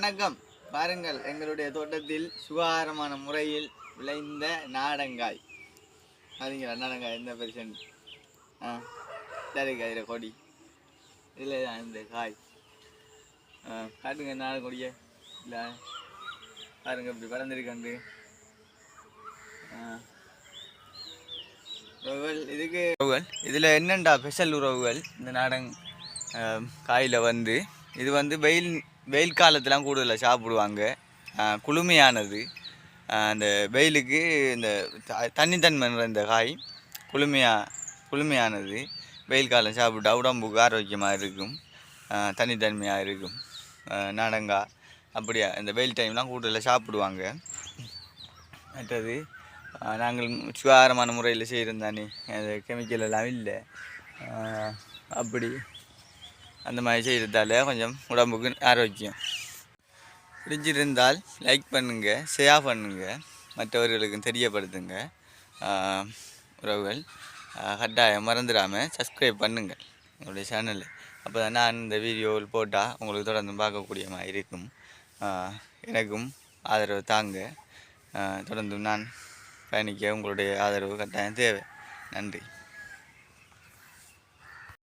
வணக்கம். பாருங்கள் எங்களுடைய தோட்டத்தில் சுகாதாரமான முறையில் விளைந்த நாடங்காய். அதுங்களா நாடங்காய் எந்த பெர்சன்ட் ஆ சரி இதில் கொடி. இதில் தான் இந்த காய். ஆ காட்டுங்க நாடு கொடிய. இல்லை பாருங்க இப்படி பறந்துருக்கண்டு உறவுகள் இதுக்கு உறவுகள். இதில் என்னண்டா ஸ்பெஷல் உறவுகள்? இந்த நாடங் காயில் வந்து. இது வந்து வெயில் வெயில் காலத்துலாம் கூடுதலாக சாப்பிடுவாங்க. குளுமையானது. அந்த வெயிலுக்கு இந்த த- தண்ணித்தன்மைன்ற இந்த காய் குளுமையா குளுமையானது. வெயில் காலம் சாப்பிட்டா உடம்புக்கு ஆரோக்கியமாக இருக்கும். தனித்தன்மையாக இருக்கும். நடங்கா அப்படியா இந்த வெயில் டைம்லாம் கூடுதலாக சாப்பிடுவாங்க. மற்றது நாங்கள் சுகாதாரமான முறையில் செய்கிறோம் தானே. அது கெமிக்கல் எல்லாம் இல்லை. அப்படி. அந்த மாதிரி செய்கிறதால கொஞ்சம் உடம்புக்கு ஆரோக்கியம். பிடிச்சிருந்தால் லைக் பண்ணுங்கள் ஷேர் பண்ணுங்கள் மற்றவர்களுக்கும் தெரியப்படுத்துங்க. உறவுகள் கட்டாயம் மறந்துடாமல் சப்ஸ்கிரைப் பண்ணுங்கள் என்னுடைய சேனலில் அப்போ தான் நான் இந்த வீடியோவில் போட்டால் உங்களுக்கு தொடர்ந்து பார்க்கக்கூடிய மாதிரி இருக்கும். எனக்கும் ஆதரவு தாங்க. தொடர்ந்து நான் பயணிக்க உங்களுடைய ஆதரவு கட்டாயம் தேவை. நன்றி.